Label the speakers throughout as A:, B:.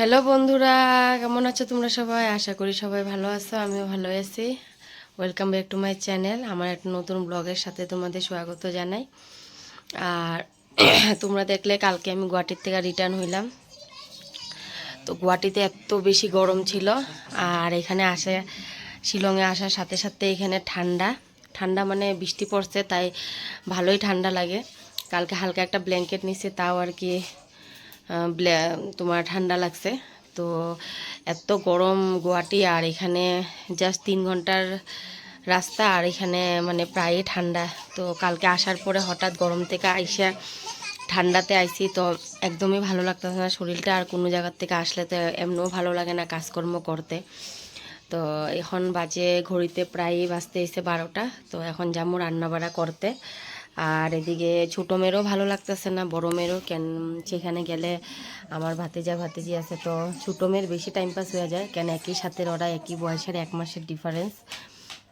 A: Hello বন্ধুরা, কেমন আছো তোমরা সবাই? আশা করি সবাই ভালো আছো, আমিও ভালো আছি। Welcome back to my channel আমার একটা নতুন ব্লগের সাথে তোমাদের স্বাগত জানাই। আর তোমরা দেখলে কালকে আমি গুয়াহাটির থেকে রিটার্ন হইলাম। তো গুয়াহাটিতে এত বেশি গরম ছিল, আর এখানে আসে, শিলংয়ে আসার সাথে সাথে এখানে ঠান্ডা। ঠান্ডা মানে বৃষ্টি পড়ছে, তাই ভালোই ঠান্ডা লাগে। কালকে হালকা একটা ব্ল্যাঙ্কেট নিছে, তাও আর কি তোমার ঠান্ডা লাগছে। তো এত গরম গুয়াহাটি আর এখানে জাস্ট তিন ঘণ্টার রাস্তা আর এখানে মানে প্রায়ই ঠান্ডা। তো কালকে আসার পরে হঠাৎ গরম থেকে আইসা ঠান্ডাতে আইসি তো একদমই ভালো লাগতেছে না। শরীরটা আর কোনো জায়গার থেকে আসলে তো এমনিও ভালো লাগে না কাজকর্ম করতে। তো এখন বাজে, ঘড়িতে প্রায় বাজতে এসে বারোটা। তো এখন যাব রান্নাবাড়া করতে। আর এদিকে ছোটো মেয়েরও ভালো লাগতেছে না, বড় মেয়েরও, কেন সেখানে গেলে আমার ভাতিজা ভাতিজি আছে তো ছোটো মেয়ের বেশি টাইম পাস হয়ে যায়, কেন একই সাথে ওরা একই বয়সের এক মাসের ডিফারেন্স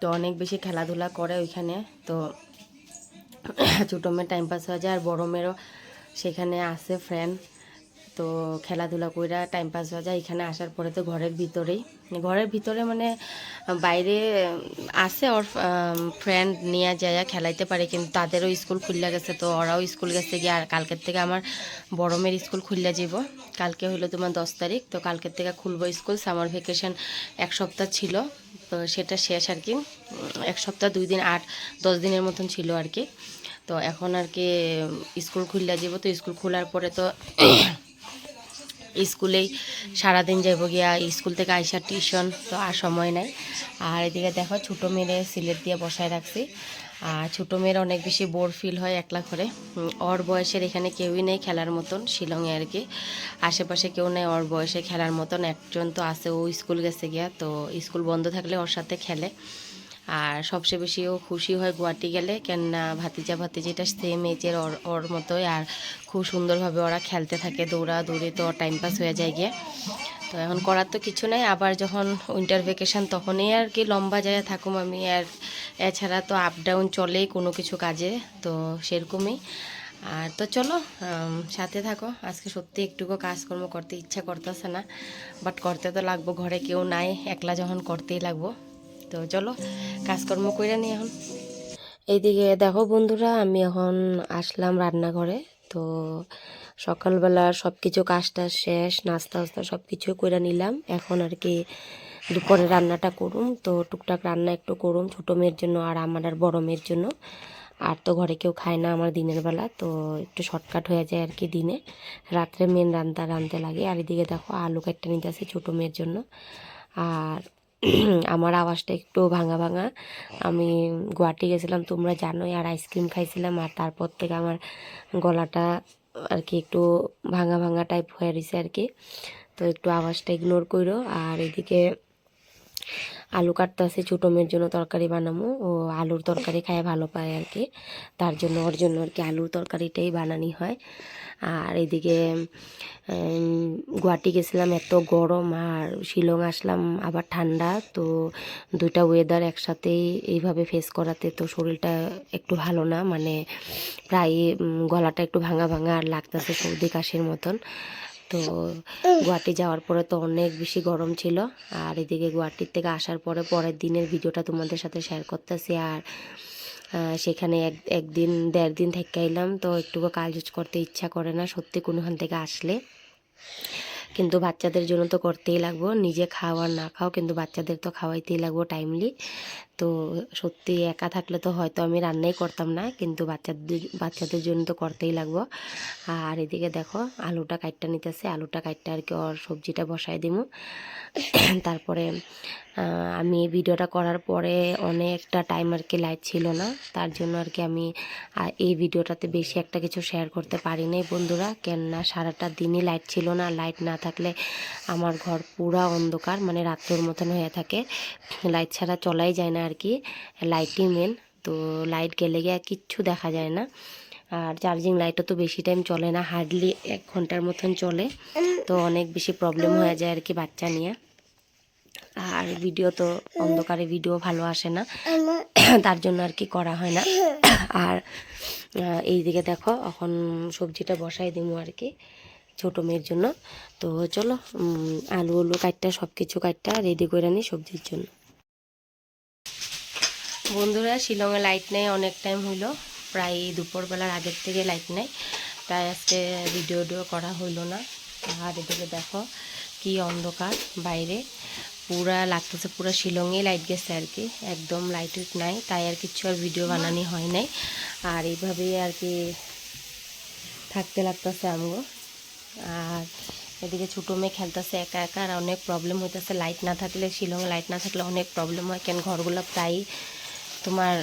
A: তো অনেক বেশি খেলাধুলা করে ওইখানে, তো ছোটো মেয়ের টাইম পাস হয়ে যায় আর বড় মেয়েরও সেখানে আছে ফ্রেন্ড তো খেলাধুলা কইরা টাইম পাস হয়ে যায়। এখানে আসার পরে তো ঘরের ভিতরেই। ঘরের ভিতরে মানে বাইরে আসে ওর ফ্রেন্ড নিয়ে যায়, খেলাইতে পারে, কিন্তু তাদেরও স্কুল খুললে গেছে, তো ওরাও স্কুল গেছে গিয়ে আর কালকের থেকে আমার বড় মেয়ের স্কুল খুললে যাব। কালকে হইল তোমার দশ তারিখ, তো কালকের থেকে খুলবো স্কুল সামার ভ্যাকেশন এক সপ্তাহ ছিল, তো সেটা শেষ আর কি। এক সপ্তাহ, দুই দিন, আট, দশ দিনের মতন ছিল আর কি। তো এখন আর কি স্কুল খুললে যাব। তো স্কুল খোলার পরে তো স্কুলেই সারাদিন যাইব গিয়া স্কুল থেকে আইসা টিউশন, তো আর সময় নাই। আর এদিকে দেখো, ছোটো মেয়েরে সিলেট দিয়ে বসায় রাখছি। আর ছোটো মেয়ের অনেক বেশি বোর ফিল হয় একলা করে ওর বয়সের এখানে কেউই নেই খেলার মতন, শিলংয়ে আর কি। আশেপাশে কেউ নেই, ওর বয়সে খেলার মতন একজন তো আছে, ও স্কুল গেছে গিয়া, তো স্কুল বন্ধ থাকলে ওর সাথে খেলে। আর সবচেয়ে বেশি ও খুশি হয় গুয়াহাটি গেলে। কেননা ভাতিজা ভাতিজিটা সেম এজের ওর ওর মতোই আর খুব সুন্দরভাবে ওরা খেলতে থাকে দৌড়া দৌড়ি তো টাইম পাস হয়ে যায় গিয়ে। তো এখন করার তো কিছু নাই। আবার যখন উইন্টার ভ্যাকেশন তখনই আর কি লম্বা জায়গায় থাকুম আমি। আর এছাড়া তো আপ ডাউন চলেই কোনো কিছু কাজে, তো সেরকমই। আর তো চলো সাথে থাকো। আজকে সত্যি একটুকু কাজকর্ম করতে ইচ্ছা করতেছে না। বাট করতে তো লাগবো, ঘরে কেউ নাই, একলা যখন করতেই লাগবো। তো চলো, কাজকর্ম করে নি এখন। এইদিকে দেখো বন্ধুরা, আমি এখন আসলাম রান্নাঘরে। তো সকালবেলা সব কিছু কাজটা শেষ, নাস্তা টাস্তা সব কিছু করে নিলাম। এখন আর কি দুপুরে রান্নাটা করুম। তো টুকটাক রান্না একটু করুম, ছোটো মেয়ের জন্য আর আমার আর বড় মেয়ের জন্য। আর তো ঘরে কেউ খায় না আমার দিনের বেলা, তো একটু শর্টকাট হয়ে যায় আর কি দিনে। রাত্রে মেন রান্না রাঁধতে লাগে। আর এদিকে দেখো আলু কাটটা নিতে আসি ছোটো মেয়ের জন্য। আর আমার আওয়াজটা একটু ভাঙা ভাঙা। আমি গুয়াহাটি গেছিলাম, তোমরা জানোই, আর আইসক্রিম খাইছিলাম, আর তারপর থেকে আমার গলাটা আর কি একটু ভাঙা ভাঙা টাইপ হয়ে রয়েছে আর কি। তো একটু আওয়াজটা ইগনোর করো আর এদিকে আলু কাটতে আছে ছোটো মেয়ের জন্য তরকারি বানাবো ও আলুর তরকারি খায় ভালো পায় আর কি, তার জন্য, ওর জন্য আর কি আলুর তরকারিটাই বানানি হয়। আর এদিকে গুয়াহাটি গেছিলাম, এত গরম আর শিলং আসলাম আবার ঠান্ডা, তো দুইটা ওয়েদার একসাথেই এইভাবে ফেস করাতে তো শরীরটা একটু ভালো না মানে প্রায় গলাটা একটু ভাঙা ভাঙা আর লাগতেছে সর্দি কাশির মতন। তো গুয়াহাটি যাওয়ার পরে তো অনেক বেশি গরম ছিল, আর এদিকে গুয়াহাটির থেকে আসার পরে পরের দিনের ভিডিওটা তোমাদের সাথে শেয়ার করতেছি, আর সেখানে এক, একদিন, দেড় দিন থেকে এলাম, তো একটুকু কাজ করতে ইচ্ছা করে না, সত্যি কোনোখান থেকে আসলে। কিন্তু বাচ্চাদের জন্য তো করতেই লাগবো। নিজে খাও আর না খাও, কিন্তু বাচ্চাদের তো খাওয়াইতেই লাগবো টাইমলি তো সত্যি একা থাকলে তো হয়তো আমি রান্নাই করতাম না, কিন্তু বাচ্চাদের বাচ্চাদের জন্য তো করতেই লাগবো। আর এদিকে দেখো, আলুটা কাইটটা নিতেছে, আলুটা কাইটটা আর কি ওর সবজিটা বসাই দিব তারপরে আমি এই ভিডিওটা করার পরে অনেকটা টাইম আর কি লাইট ছিল না। তার জন্য আর কি আমি এই ভিডিওটাতে বেশি একটা কিছু শেয়ার করতে পারি নাই বন্ধুরা। কেননা সারাটা দিনই লাইট ছিল না। লাইট না থাকলে আমার ঘর পুরা অন্ধকার মানে রাত্রের মতন হয়ে থাকে। লাইট ছাড়া চলাই যায় না আর কি। লাইটই মেন তো লাইট গেলে গিয়ে কিচ্ছু দেখা যায় না। আর চার্জিং লাইটও তো বেশি টাইম চলে না। হার্ডলি এক ঘণ্টার মতন চলে। তো অনেক বেশি প্রবলেম হয়ে যায় আর কি বাচ্চা নিয়ে। আর ভিডিও তো অন্ধকারে ভিডিও ভালো আসে না। তার জন্য আর কি করা হয় না। আর আহ, এইদিকে দেখো এখন সবজিটা বসাই দিব আর কি ছোটো মেয়ের জন্য। তো চলো আলু আলু কাটটা সব কিছু কাটটা রেডি করে নিই সবজির জন্য। বন্ধুরা শিলংয়ে লাইট নেই অনেক টাইম হইল। প্রায় দুপুরবেলার আগের থেকে লাইট নেই। তাই আজকে ভিডিও ভিডিও করা হইল না। আর এদিকে দেখো কি অন্ধকার বাইরে। পুরা লাগতেছে পুরা শিলংয়ে লাইট গেছে আর কি। একদম লাইট নাই, তাই আর কিছু আর ভিডিও বানানি হয় নাই। আর এইভাবেই আর কি থাকতে লাগতেছে আমগো। আর এদিকে ছোটো মেয়ে খেলতেছে একা একা আর অনেক প্রবলেম হইতেছে। লাইট না থাকলে শিলংয়ে লাইট না থাকলে অনেক প্রবলেম হয়। কেন ঘরগুলো প্রায় তোমার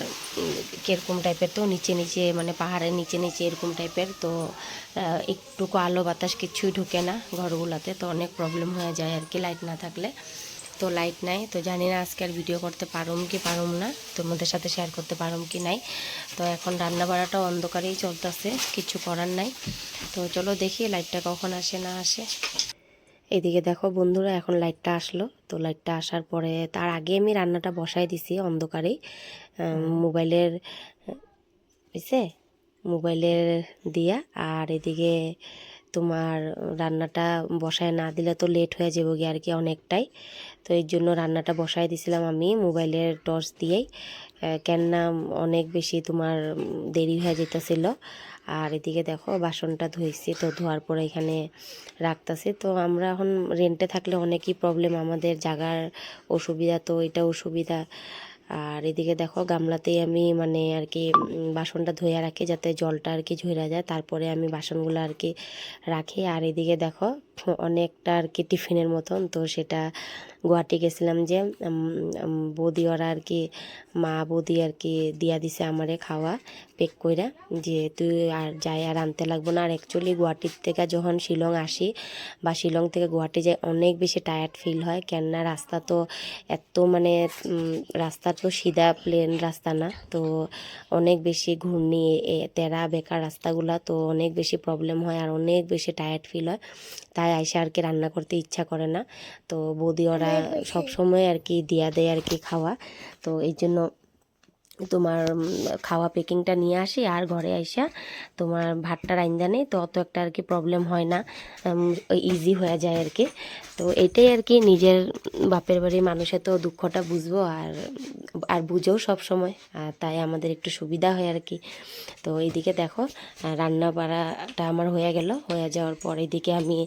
A: কীরকম টাইপের তো? নিচে নিচে মানে পাহাড়ের নিচে নিচে এরকম টাইপের তো একটুকু আলো বাতাস কিছুই ঢুকে না ঘরগুলোতে। তো অনেক প্রবলেম হয়ে যায় আর কি লাইট না থাকলে। তো লাইট নাই, তো জানি না আজকে আর ভিডিও করতে পারুম কি পারুম না, তোমাদের সাথে শেয়ার করতে পারুম কি নাই। তো এখন রান্না বাড়াটা অন্ধকারেই চলতেছে, কিছু করার নাই। তো চলো দেখি লাইটটা কখন আসে না আসে। এদিকে দেখো বন্ধুরা, এখন লাইটটা আসলো। তো লাইটটা আসার পরে তার আগে আমি রান্নাটা বসাই দিছি অন্ধকারেই। মোবাইলের বুঝছে মোবাইলের দিয়া, আর এদিকে তোমার রান্নাটা বসায় না দিলে তো লেট হয়ে যাব গিয়ে আর কি অনেকটাই। তো এই জন্য রান্নাটা বসায় দিছিলাম আমি মোবাইলের টর্চ দিয়েই। কেননা অনেক বেশি তোমার দেরি হয়ে যেতেছিল আর এদিকে দেখো বাসনটা ধুইছি, তো ধোয়ার পরে এখানে রাখতেছি। তো আমরা এখন রেন্টে থাকলে অনেকই প্রবলেম আমাদের জাগার অসুবিধা, তো এটা অসুবিধা। আর এদিকে দেখো গামলাতেই আমি মানে আর কি বাসনটা ধুয়ে রাখি যাতে জলটা আর কি ঝরা যায়। তারপরে আমি বাসনগুলো আর কি রাখি। আর এদিকে দেখো অনেকটা আর কি টিফিনের মতন। তো সেটা গুয়াহাটি গেছিলাম যে বৌদি ওরা আর কি, মা বৌদি আর কি দিয়া দিছে আমারে খাওয়া। পেক কইরা যে তুই আর যাই আর আনতে লাগবো না। আর অ্যাকচুয়ালি গুয়াহাটির থেকে যখন শিলং আসি বা শিলং থেকে গুয়াহাটি যাই অনেক বেশি টায়ার্ড ফিল হয়। কেননা রাস্তা তো এত মানে রাস্তা তো সিধা প্লেন রাস্তা না। তো অনেক বেশি ঘূর্ণি তেরা বেকার রাস্তাগুলা তো অনেক বেশি প্রবলেম হয় আর অনেক বেশি টায়ার্ড ফিল হয়। তাই আইসা আর কি রান্না করতে ইচ্ছা করে না। তো বৌদি ওরা সবসময় আর কি দিয়া দেয় আর কি খাওয়া। তো এই জন্য তোমার খাওয়া প্যাকিংটা নিয়ে আসি আর ঘরে আইসা তোমার ভাতটা রাইন্দা নেই তো অত একটা আর কি প্রবলেম হয় না ইজি হয়ে যায় আর কি। তো এটাই আর কি নিজের বাপের বাড়ির মানুষের তো দুঃখটা বুঝব আর আর বুঝেও সব সময়, আর তাই আমাদের একটু সুবিধা হয় আর কি। তো এইদিকে দেখো রান্না বাড়াটা আমার হয়ে গেল। হয়ে যাওয়ার পর এদিকে আমি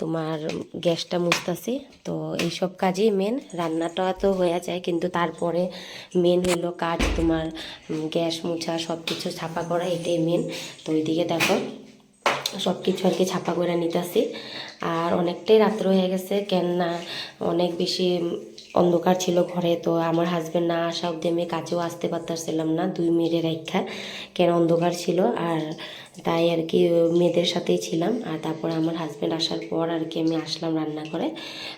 A: তোমার গ্যাসটা মুছতেছি। তো এইসব কাজই মেন রান্নাটা তো হয়ে যায়, কিন্তু তারপরে মেন হলো কাজ তোমার গ্যাস মুছা সব কিছু ছাপা করা, এটাই মেন তো ওইদিকে দেখো সব কিছু আর কি ছাপা করে নিতেছি। আর অনেকটাই রাত্র হয়ে গেছে, কেননা অনেক বেশি অন্ধকার ছিল ঘরে, তো আমার হাজব্যান্ড না আসা অব্দি আমি কাছেও আসতে পারতেছিলাম না। দুই মেয়ের রেখা কেন অন্ধকার ছিল আর তাই আর কি মেয়েদের সাথেই ছিলাম। আর তারপরে আমার হাজব্যান্ড আসার পর আর কি আমি আসলাম রান্না করে।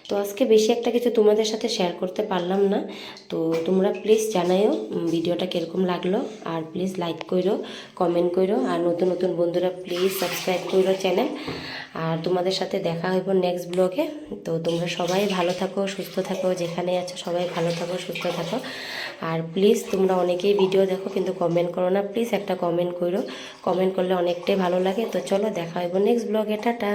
A: তো আজকে বেশি একটা কিছু তোমাদের সাথে শেয়ার করতে পারলাম না। তো তোমরা প্লিজ জানাইও ভিডিওটা কীরকম লাগল। আর প্লিজ লাইক করো কমেন্ট করো আর নতুন নতুন বন্ধুরা প্লিজ সাবস্ক্রাইব করো চ্যানেল আর তোমাদের সাথে দেখা হইব নেক্সট ব্লগে তো তোমরা সবাই ভালো থাকো, সুস্থ থাকো, যেখানে আছো সবাই ভালো থাকো, সুস্থ থাকো। আর প্লিজ তোমরা অনেকেই ভিডিও দেখো, কিন্তু কমেন্ট করো না। প্লিজ একটা কমেন্ট করো কমেন্ট করলে অনেকটাই ভালো লাগে। তো চলো দেখা হইব নেক্সট ব্লগে টাটা।